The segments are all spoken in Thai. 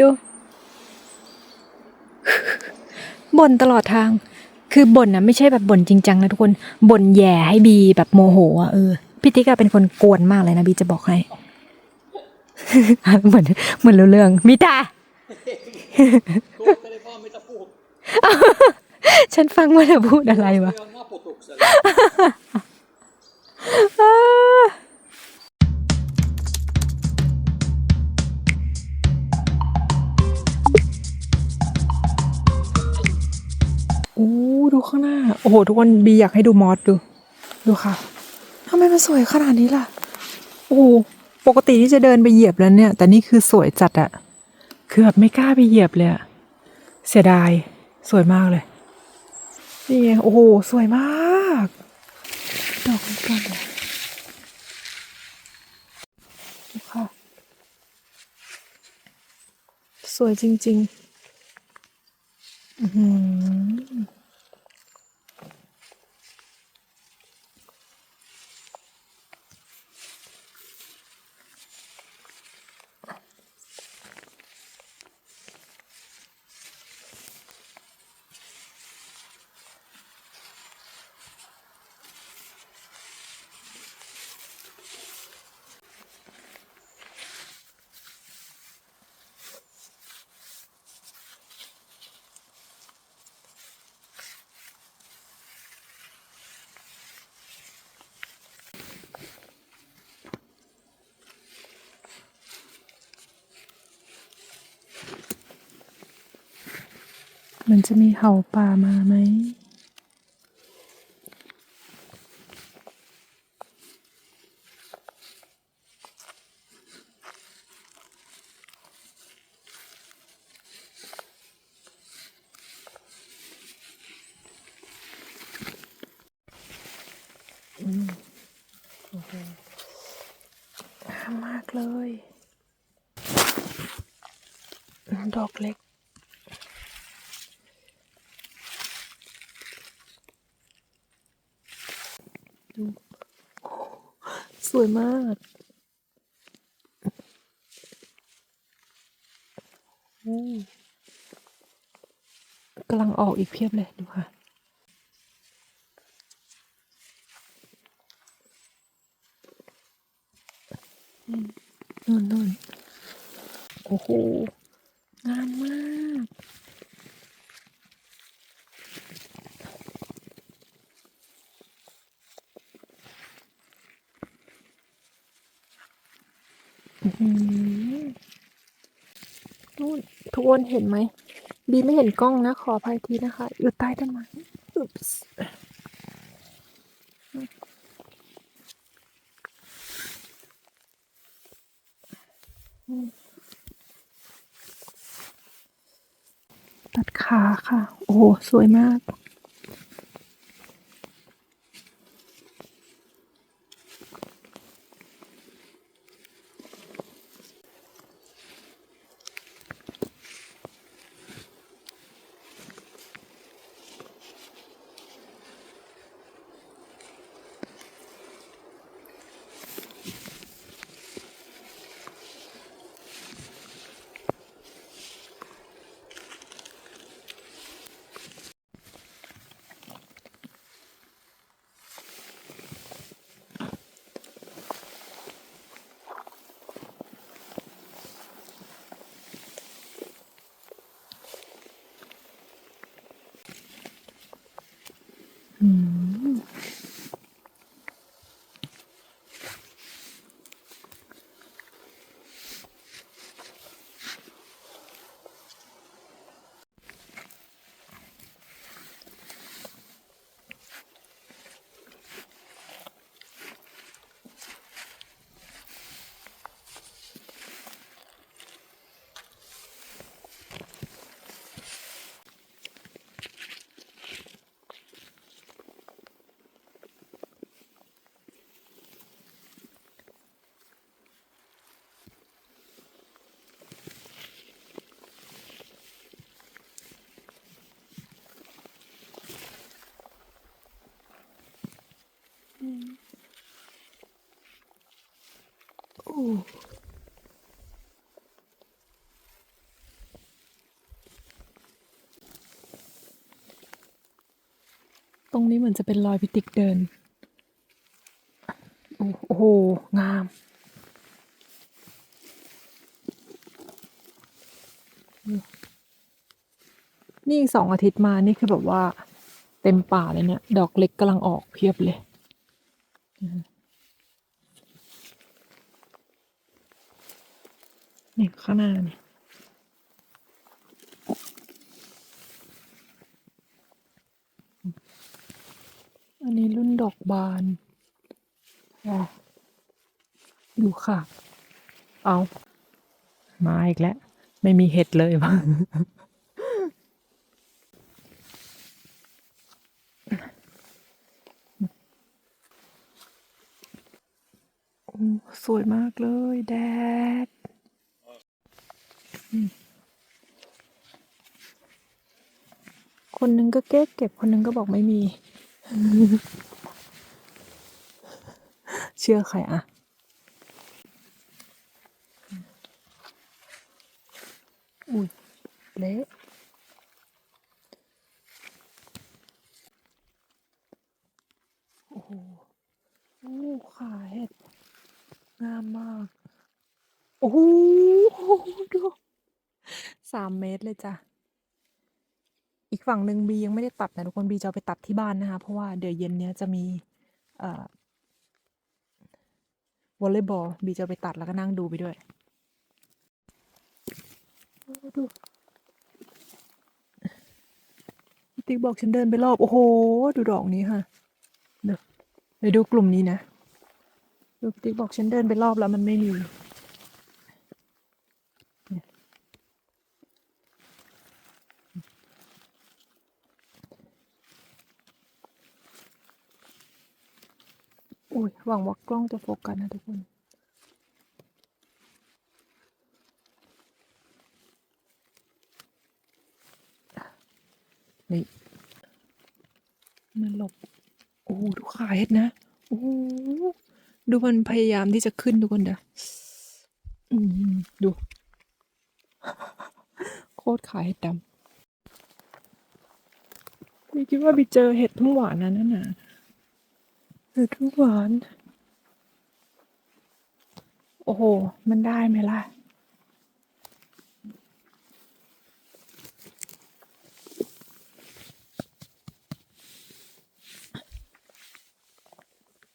ดู บ่นตลอดทาง คือบ่นนะไม่ใช่แบบบ่นจริงจังนะทุกคนบ่นแย่ให้บีแบบโมโหอะเออพี่ติ๊กเป็นคนกวนมากเลยนะบีจะบอกให้เหมือนเหมือนรู้เรื่องมิตาฉันฟังว่าเธอพูดอะไรวะ ข้างหน้า โอ้โห ทุกคนบีอยากให้ดูมอสดู ดูค่ะทำไมมันสวยขนาดนี้ล่ะ โอ้โหปกติที่จะเดินไปเหยียบแล้วเนี่ย แต่นี่คือสวยจัดอะคือแบบไม่กล้าไปเหยียบเลยอะเสียดาย สวยมากเลยนี่ไงโอ้โห สวยมาก ดอกนี้ก่อนเลยดูค่ะ สวยจริง ๆ อือ มันจะมีเห่าป่ามาไหม อืมโอ้โหงามมากเลย ดอกเล็ก ดู สวยมากกำลังออกอีกเพียบเลยดูค่ะ นู่นนู่นโอ้โห งามมาก อื้อหือ นู่นทุกคนเห็นไหม บีไม่เห็นกล้องนะ ขออภัยทีนะคะ อยู่ใต้ต้นไม้อุ๊ปส์ตัดขาค่ะ โอ้สวยมาก ตรงนี้เหมือนจะเป็นรอยพิติกเดิน โอ้โห งาม นี่สองอาทิตย์มานี่คือแบบว่า เต็มป่าเลยเนี่ย ดอกเล็กกำลังออกเพียบเลย อืมนี่ข้างหน้าเนี่ยอันนี้รุ่นดอกบานอะดูค่ะ เอา มาอีกแล้ว ไม่มีเห็ดเลยวะโอ้สวยมากเลย แดดอืม คนหนึงก็เก็บเก็บคนหนึงก็บอกไม่มี เชื่อใครอะอุ้ยเละโอ้โหโอ้ขาเห็ดงามมาก โอ้โหดู สามเมตรเลยจ้ะ อีกฝั่งหนึ่งบียังไม่ได้ตัดนะทุกคนบีจะเอาไปตัดที่บ้านนะคะ เพราะว่าเดี๋ยวเย็นเนี้ยจะมีเอ่อวอลเลย์บอลบีจะเอาไปตัดแล้วก็นั่งดูไปด้วยโอ้ดูพี่ติ๊กบอกฉันเดินไปรอบ โอ้โห ดูดอกนี้ค่ะ เดี๋ยวเดี๋ยวดูกลุ่มนี้นะดูพี่ติ๊กบอกฉันเดินไปรอบแล้วมันไม่มี อุ้ยหวังว่ากล้องจะโฟกัสนะทุกคนนี่มันหลบ โอ้ดูขาเห็ดนะ โอ้ดูมันพยายามที่จะขึ้นทุกคนเด้ออืมดู โคตรขาเห็ดดำบีคิดว่าบีเจอเห็ดทุ่งหวานนะนั่นน่ะ เห็ดทุ่งหวาน โอ้โห มันได้ไหมล่ะ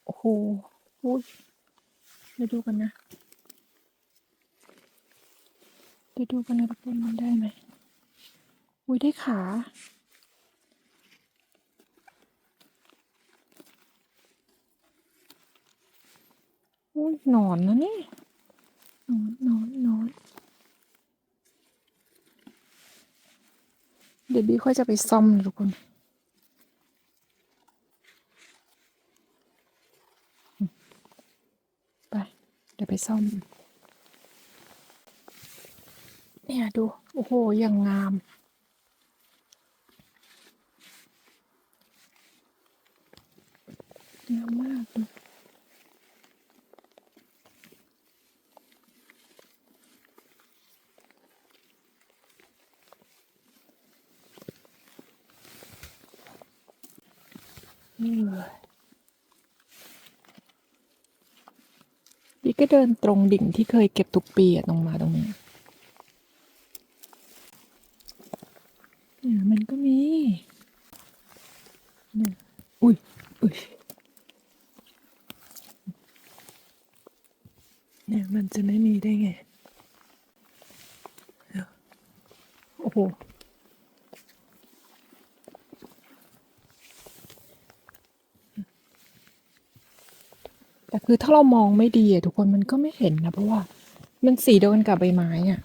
โอ้โหอุ้ยเดี๋ยวดูกันนะเดี๋ยวดูกันนะทุกคนมันได้ไหมอุ้ยได้ขา หนอนนะนี่หนอนหนอนหนอนเดี๋ยวบี้ค่อยจะไปซ่อมนะทุกคนไปเดี๋ยวไปซ่อม เนี่ยดู โอ้โหอย่างงามงามมากดูนี่เลย นี่ก็เดินตรงดิ่งที่เคยเก็บทุกปีอะตรงมาตรงนี้ เนี่ยมันก็มีเนี่ยอุ้ย อุ้ย เนี่ยมันจะไม่มีได้ไงเดี๋ยวโอ้โห แต่คือถ้าเรามองไม่ดีอะทุกคนมันก็ไม่เห็นนะ เพราะว่ามันสีเดียวกันกับใบไม้อะ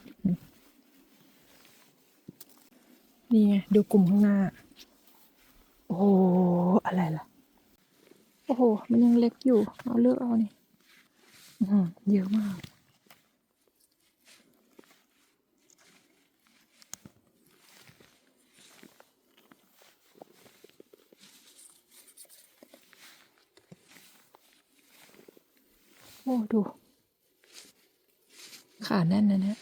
นี่ไงดูกลุ่มข้างหน้า โอ้โหอะไรล่ะ โอ้โห มันยังเล็กอยู่ เอาเลือกเอานี่เยอะมาก อ้ดู ขาแน่นนะเนี่ย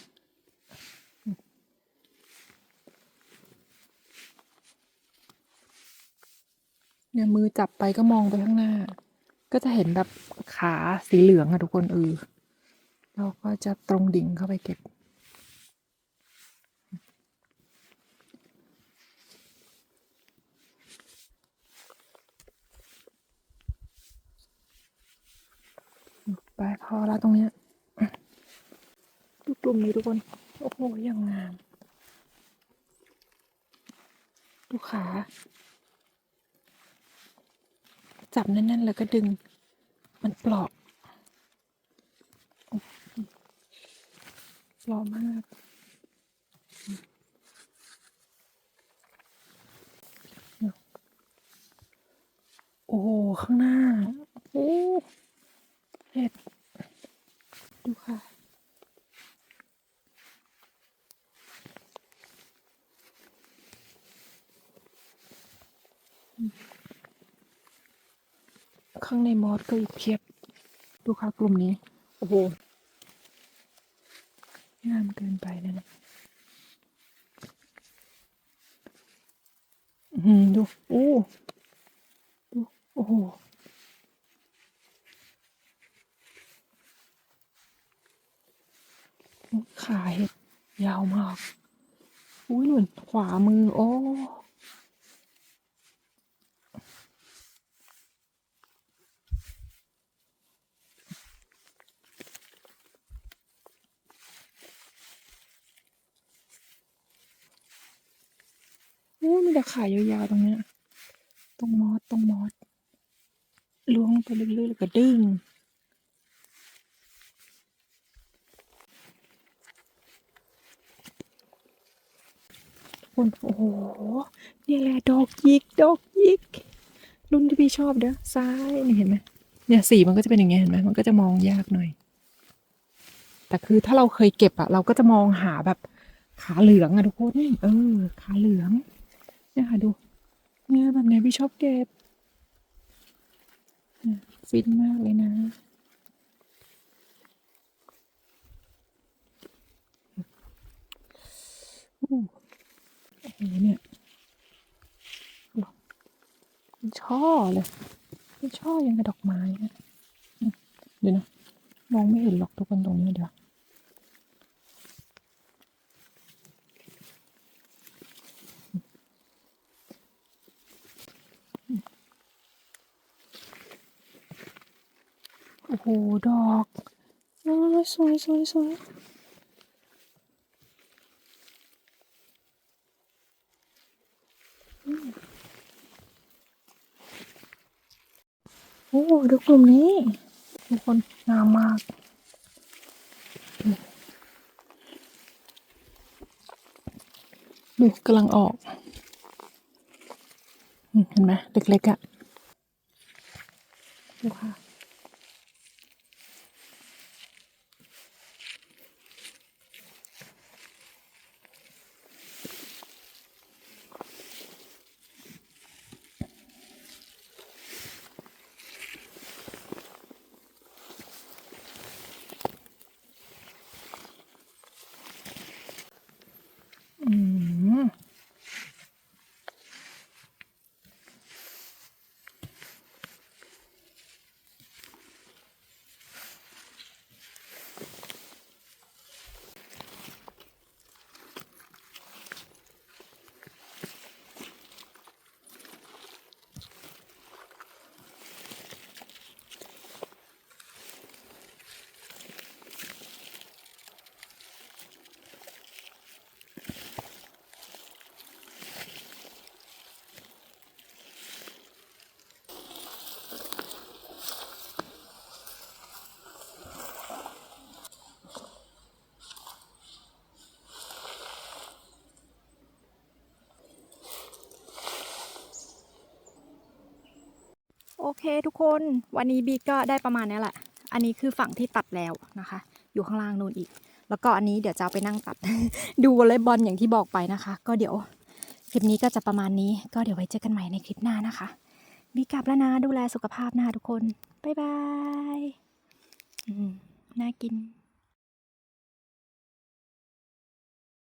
เนี่ยมือจับไปก็มองไปข้างหน้า ก็จะเห็นแบบขาสีเหลืองอะทุกคนเออเราก็จะตรงดิ่งเข้าไปเก็บ ไปพอแล้วตรงเนี้ยดูกลุ่มนี้ทุกคน โอ้โหยังงาม ดูขา จับแน่นๆ แล้วก็ดึง มันปลอกปลอกมากโอ้โห ข้างหน้าโอ้ เห็ด ดูค่ะข้างในมอสก็อีกเพียบ ดูค่ะกลุ่มนี้ โอ้โหงามเกินไปนะเนี่ยอื้อหือดู โอ้ ดู โอ้โห ขาเห็ดยาวมาก อุ้ยหนุนขวามือ โอ้ โอ้มีแต่ขายยาวๆตรงเนี้ย ตรงมอสตรงมอสล้วงลงไปเรื่อยๆแล้วก็ดึง คนโอ้โหเนี่ยแหละดอกยิกดอกยิก รุ่นที่พี่ชอบเด้อซ้ายนี่เห็นไหมเนี่ยสีมันก็จะเป็นอย่างเงี้ยเห็นไหมมันก็จะมองยากหน่อย แต่คือถ้าเราเคยเก็บอะเราก็จะมองหาแบบขาเหลืองอะทุกคนเออ ขาเหลือง เนี่ยค่ะดู เนี่ยแบบเนี้ยพี่ชอบเก็บฟินมากเลยนะโอ้ โอ้เนี่ยเป็นช่อเลยเป็นช่อยังกับดอกไม้นะเดี๋ยวนะ มองไม่เห็นหรอกทุกคนตรงนี้เดี๋ยวโอ้โหดอกสวยสวยสวยอืมโอ้ ดูกลุ่มนี้ทุกคนงามมากดูกำลังออกเห็นไหมเล็กๆอะ่ะดูค่ะ เคทุกคนวันนี้บีก็ได้ประมาณนี้แหละ อันนี้คือฝั่งที่ตัดแล้วนะคะ อยู่ข้างล่างนู่นอีก แล้วก็อันนี้เดี๋ยวจะเอาไปนั่งตัด ดูวอลเลย์บอลอย่างที่บอกไปนะคะ ก็เดี๋ยวคลิปนี้ก็จะประมาณนี้ ก็เดี๋ยวไว้เจอกันใหม่ในคลิปหน้านะคะบีกลับแล้วนะดูแลสุขภาพนะคะทุกคนบ๊ายบายน่ากิน